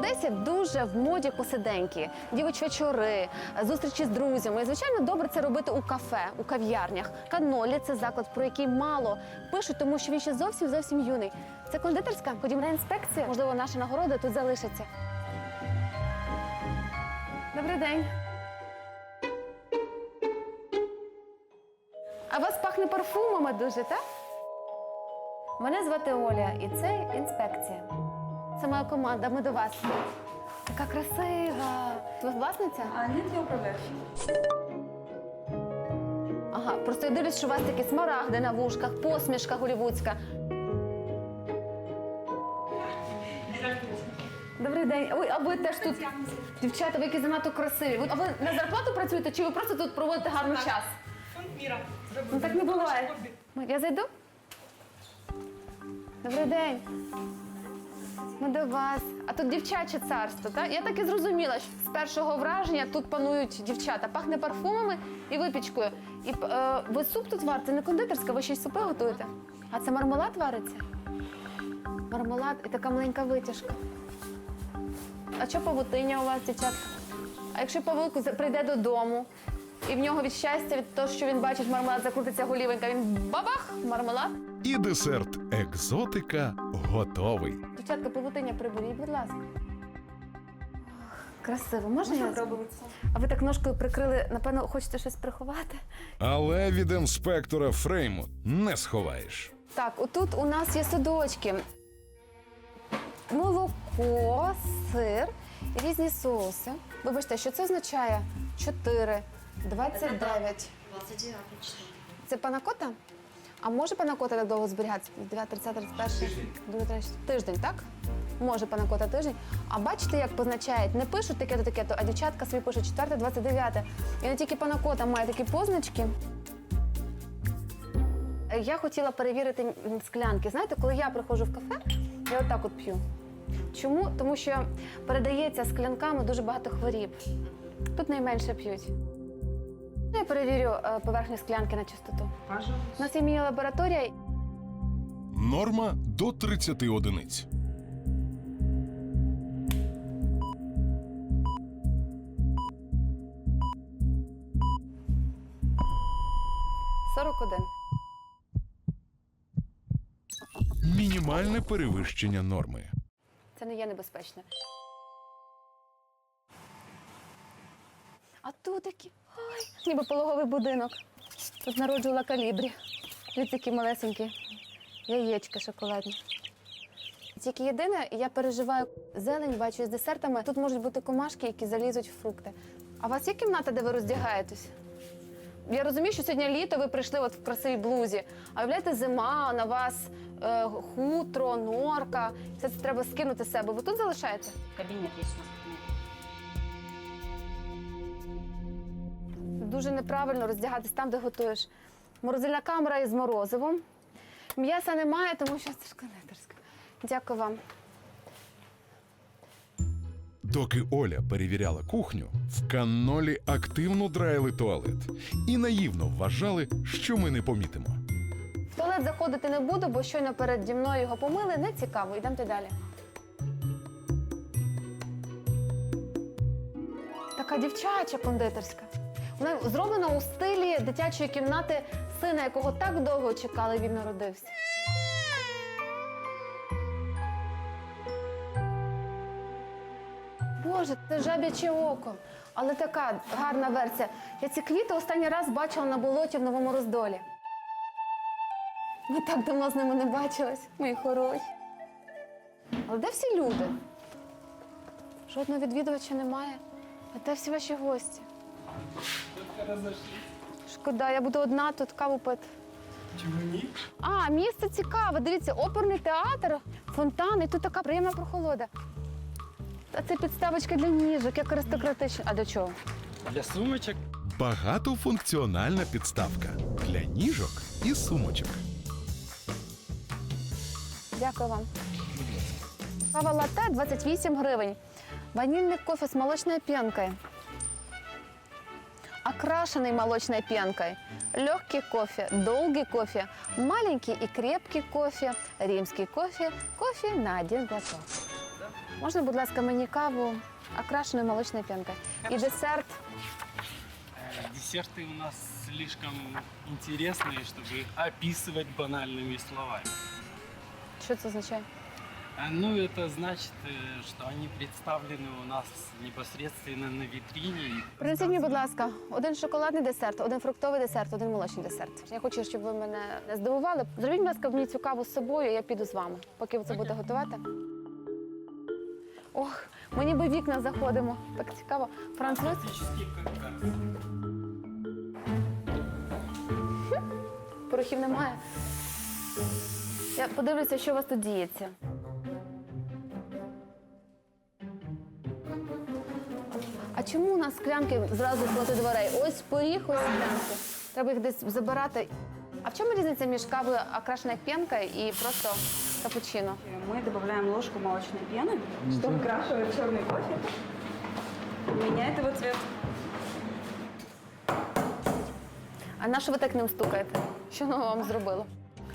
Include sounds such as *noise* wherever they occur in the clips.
Одесі дуже в моді посиденьки, дівочі вечори, зустрічі з друзями. І, звичайно, добре це робити у кафе, у кав'ярнях. Канолі це заклад, про який мало пишуть, тому що він ще зовсім зовсім юний. Це кондитерська. Ходімо на інспекцію. Можливо, наша нагорода тут залишиться. Добрий день. А вас пахне парфумами дуже, так? Мене звати Оля, і це інспекція. Це моя команда, ми до вас. Така красива. Ви власниця? А нет, я управляющий. Ага, просто я дивлюсь, що у вас такі смарагди на вушках, посмішка голівудська. Добрий день. Ой, а ви теж тут. Дівчата, ви які занадто красиві. Ви- А ви на зарплату працюєте чи ви просто тут проводите гарний час? Фонд мира. Ну так не буває. Я зайду? Добрий день. Ми до вас. А тут дівчаче царство, так? Я так і зрозуміла, що з першого враження тут панують дівчата. Пахне парфумами і випічкою. І е, ви суп тут варите, не кондитерська, ви ще й супи готуєте. А це мармелад вариться? Мармелад і така маленька витяжка. А що павутиння у вас, дівчатка? А якщо павук прийде додому, і в нього від щастя, від того, що він бачить мармелад, закрутиться голівенька, він бабах, мармелад. І десерт екзотика готовий. Дівчатка, павутиння приберіть, будь ласка. Красиво, можна я? Пробоваться. А ви так ножкою прикрили, напевно, хочете щось приховати? Але від інспектора Фрейму не сховаєш. Так, отут у нас є судочки. Молоко, сир і різні соуси. Вибачте, що це означає? 4, 29. 29 число. Це панакота? А може панакота так довго зберігатися? 9, 30, 31, 2, 3, тиждень, так? Може панакота тиждень. А бачите, як позначають? Не пишуть таке-то, таке-то, а дівчатка собі пишуть 4, 29. І не тільки панакота має такі позначки. Я хотіла перевірити склянки. Знаєте, коли я приходжу в кафе, я отак от п'ю. Чому? Тому що передається склянками дуже багато хворіб. Тут найменше п'ють. Я перевірю е, поверхню склянки на чистоту. Пожалуйста. У нас є міні-лабораторія. Норма до 30 одиниць. – 41. Мінімальне перевищення норми. Це не є небезпечно. А тут такі. Ой, ніби пологовий будинок. Тут народжувала калібрі. Ось такі малесенькі яєчка шоколадні. Тільки єдине, я переживаю зелень, бачу з десертами. Тут можуть бути комашки, які залізуть в фрукти. А у вас є кімната, де ви роздягаєтесь? Я розумію, що сьогодні літо, ви прийшли от в красивій блузі. А уявляєте, зима, на вас е, хутро, норка. Все це треба скинути з себе. Ви тут залишаєте? Кабинет есть Дуже неправильно роздягатись там, де готуєш. Морозильна камера із морозивом. М'яса немає, тому що це ж кондитерська. Дякую вам. Доки Оля перевіряла кухню, в канолі активно драїли туалет і наївно вважали, що ми не помітимо. В туалет заходити не буду, бо щойно переді мною його помили. Не цікаво, йдемте далі. Така дівчача кондитерська. Вона зроблена у стилі дитячої кімнати сина, якого так довго чекали, він народився. Боже, це жаб'яче око. Але така гарна версія. Я ці квіти останній раз бачила на болоті в новому роздолі. Ми так давно з ними не бачились, мої хороші. Але де всі люди? Жодного відвідувача немає. А де всі ваші гості? Шкода, я буду одна тут каву пити. А, місце цікаве. Дивіться, оперний театр, фонтан, і тут така приємна прохолода. А це підставочка для ніжок, як аристократична. А для чого? Для сумочок. Багатофункціональна підставка для ніжок і сумочок. Дякую вам. Кава латте 28 гривень. Ванильный кофе с молочной пенкой. Окрашенный молочной пенкой. Легкий кофе, долгий кофе, маленький и крепкий кофе, римский кофе, кофе на один глоток. Можна, будь ласка, мені каву окрашеною молочною пінкою. І десерт. Э, Десерты у нас слишком интересные, чтобы описывать банальными словами. Що це означає? А, Ну, это значит, э, что они представлены у нас непосредственно на витрине. Принесіть мені, будь ласка, один шоколадний десерт, один фруктовий десерт, один молочний десерт. Я хочу, щоб ви мене не здивували. Зробіть, будь ласка, мені цю каву з собою, я піду з вами, поки ви це будете готувати. Ох, ми ніби в вікна заходимо. Так цікаво. Француз. Практически как раз. Порохів немає. Я подивлюся, що у вас тут діється. А чому у нас склянки зразу проти дверей? Ось поріг, ось склянки. Треба їх десь забирати. А в чому різниця між кавою окрашена п'янка і просто капучино? Мы добавляем ложку молочной пены, что окрашивает черный кофе. Меняет его цвет. А на що ви так ним стукаєте? Що воно вам зробило?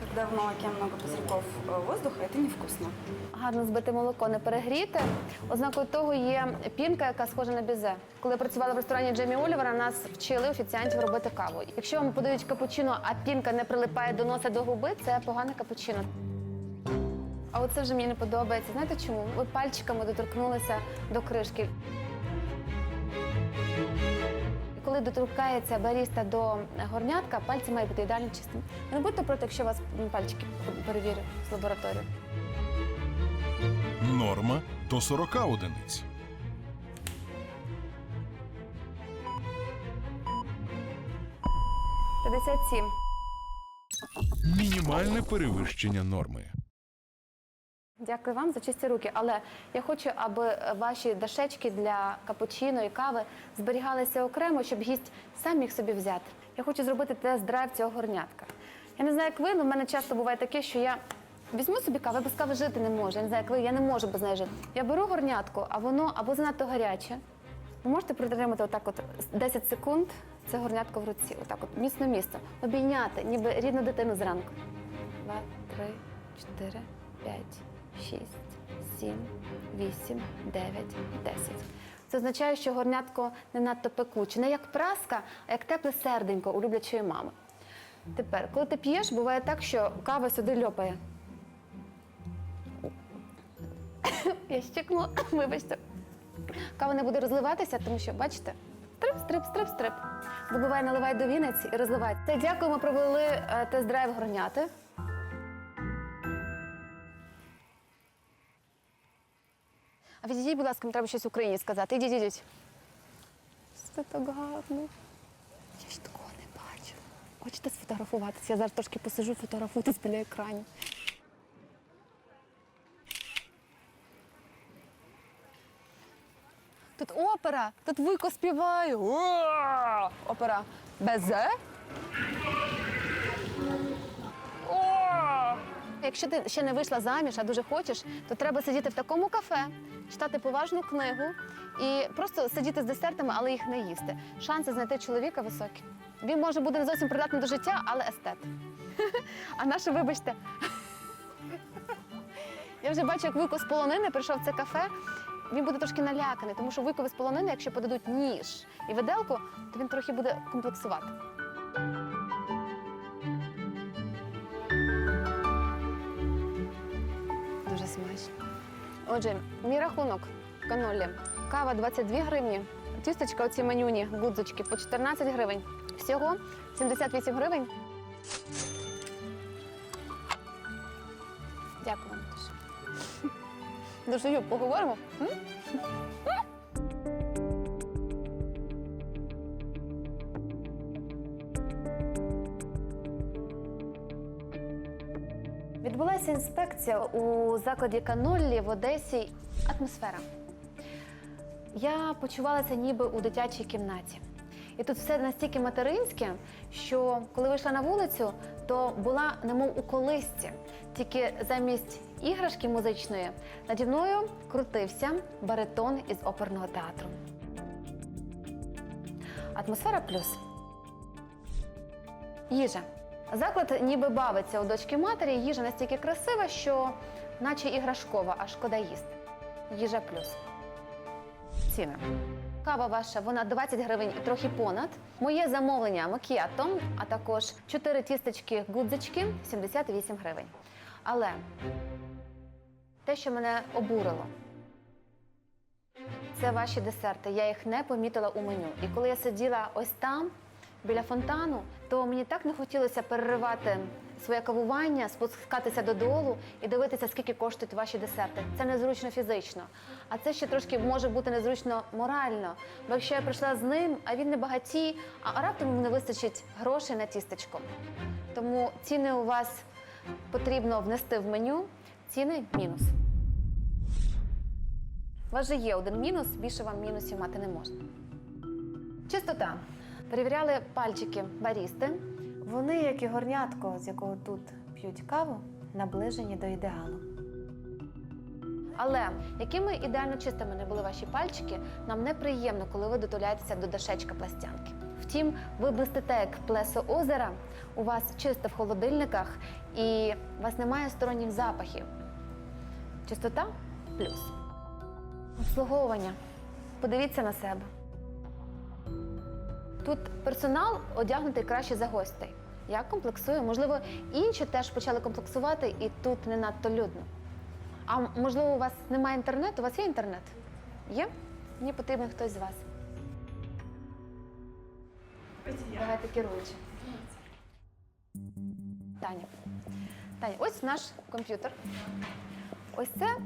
Когда в молоке много пузырьков э, воздуха, это невкусно. Гарно збите молоко не перегріте. Ознакою того є пінка, яка схожа на бізе. Коли я працювала в ресторані Джемі Олівера, нас вчили офіціантів робити каву. Якщо вам подають капучино, а пінка не прилипає до носа до губи, це погане капучино. А оце вже мені не подобається. Знаєте чому? Ви пальчиками доторкнулися до кришки. Коли доторкається баріста до горнятка, пальці мають бути ідеально чистими. Ви не будьте проти, якщо вас пальчики перевірю з лабораторії. Норма до 40 одиниць. – 57. Мінімальне перевищення норми. Дякую вам за чисті руки. Але я хочу, аби ваші дашечки для капучино і кави зберігалися окремо, щоб гість сам міг собі взяти. Я хочу зробити тест-драйв цього горнятка. Я не знаю, як ви, але в мене часто буває таке, що я візьму собі каву, я без кави жити не можу. Я не знаю, як ви, я не можу без неї жити. Я беру горнятку, а воно або занадто гаряче. Ви можете притримати отак от 10 секунд це горнятко в руці, отак от міцно місто. Обійняти, ніби рідну дитину зранку. Два, три, чотири, п'ять, шість, сім, вісім, дев'ять, десять. Це означає, що горнятко не надто пекуче, не як праска, а як тепле серденько у люблячої мами. Тепер, коли ти п'єш, буває так, що кава сюди льопає. Я щекнула, *coughs* вибачте. Кава не буде розливатися, тому що, бачите, стрип, стрип, стрип, стрип. Добивай, наливай до вінець і розливай. Та ми провели е, тест-драйв горняти. А відійдіть, будь ласка, треба щось Україні сказати. Ідіть, ідіть. Це так гарно. Я ж такого не бачила. Хочете сфотографуватися? Я зараз трошки посижу, фотографуйтесь біля екранів. Тут опера, тут вуйко співає. Опера Безе. Якщо ти ще не вийшла заміж, а дуже хочеш, то треба сидіти в такому кафе, читати поважну книгу і просто сидіти з десертами, але їх не їсти. Шанси знайти чоловіка високі. Він може бути не зовсім придатний до життя, але естет. *laughs* А наше, вибачте. Я вже бачу, як Вуйко з полонини прийшов в це кафе. Він буде трошки наляканий, тому що Вуйкові з полонини, якщо подадуть ніж і виделку, то він трохи буде комплексувати. Отже, мій рахунок канолі. Кава 22 гривні, тістечка оці менюні, гудзочки по 14 гривень. Всього 78 гривень. Дякую вам дуже. *laughs* Дуже поговоримо. Відбулася інспекція у закладі Каноллі в Одесі. Атмосфера. Я почувалася ніби у дитячій кімнаті. І тут все настільки материнське, що коли вийшла на вулицю, то була немов у колисці. Тільки замість іграшки музичної наді мною крутився баритон із оперного театру. Атмосфера плюс. Їжа. Заклад ніби бавиться у дочки матері. Їжа настільки красива, що наче іграшкова, а шкода їсти. їжа плюс. Ціни. Кава ваша, вона 20 гривень трохи понад. Моє замовлення макіато, а також 4 тістечки гудзички 78 гривень. Але те, що мене обурило, це ваші десерти. Я їх не помітила у меню. І коли я сиділа ось там, біля фонтану, то мені так не хотілося переривати своє кавування, спускатися додолу і дивитися, скільки коштують ваші десерти. Це незручно фізично. А це ще трошки може бути незручно морально. Бо якщо я прийшла з ним, а він не багатій, а раптом йому не вистачить грошей на тістечко. Тому ціни у вас потрібно внести в меню. Ціни мінус. У вас же є один мінус, більше вам мінусів мати не можна. Чистота. Перевіряли пальчики барісти. Вони, як і горнятко, з якого тут п'ють каву, наближені до ідеалу. Але якими ідеально чистими не були ваші пальчики, нам неприємно, коли ви дотуляєтеся до дашечка пластянки. Втім, ви блистите як плесо озера, у вас чисто в холодильниках і у вас немає сторонніх запахів. Чистота плюс. Обслуговування. Подивіться на себе. Тут персонал одягнутий краще за гостей. Я комплексую. Можливо, інші теж почали комплексувати, і тут не надто людно. А можливо, у вас немає інтернету? У вас є інтернет? Є? Мені потрібен хтось з вас. Давайте керуючи. Таня. Таня, ось наш комп'ютер. Ось це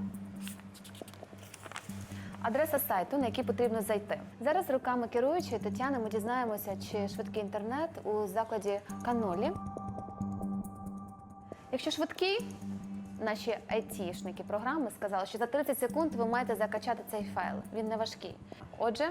адреса сайту, на який потрібно зайти. Зараз руками керуючої Тетяни ми дізнаємося, чи швидкий інтернет у закладі Канолі. Якщо швидкий, наші айтішники програми сказали, що за 30 секунд ви маєте закачати цей файл. Він не важкий. Отже,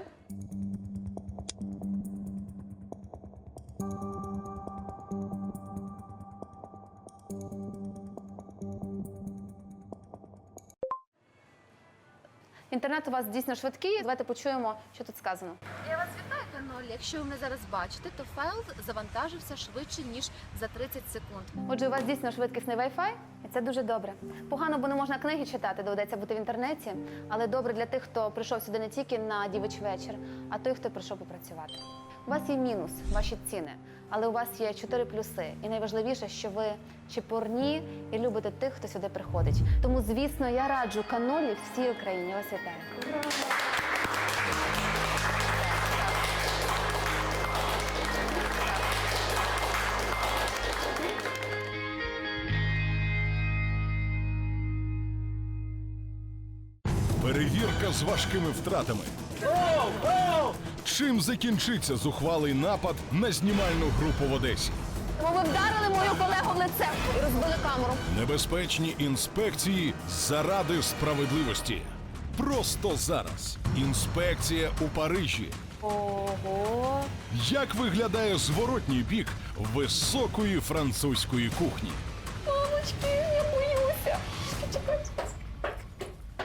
інтернет у вас дійсно швидкий. Давайте почуємо, що тут сказано. Я вас вітаю, канолі. Якщо ви мене зараз бачите, то файл завантажився швидше ніж за 30 секунд. Отже, у вас дійсно швидкісний Wi-Fi, і це дуже добре. Погано, бо не можна книги читати, доведеться бути в інтернеті. Але добре для тих, хто прийшов сюди не тільки на дівич вечір, а той, хто прийшов попрацювати. У вас є мінус, ваші ціни, але у вас є чотири плюси. І найважливіше, що ви чепурні і любите тих, хто сюди приходить. Тому, звісно, я раджу канолі всій Україні. Я Вас вітаю. Перевірка з важкими втратами. Чим закінчиться зухвалий напад на знімальну групу в Одесі? Тому ви вдарили мою колегу в лице і розбили камеру. Небезпечні інспекції заради справедливості. Просто зараз. Інспекція у Парижі. Ого. Як виглядає зворотній бік високої французької кухні? Мамочки, я боюся. Чекайте.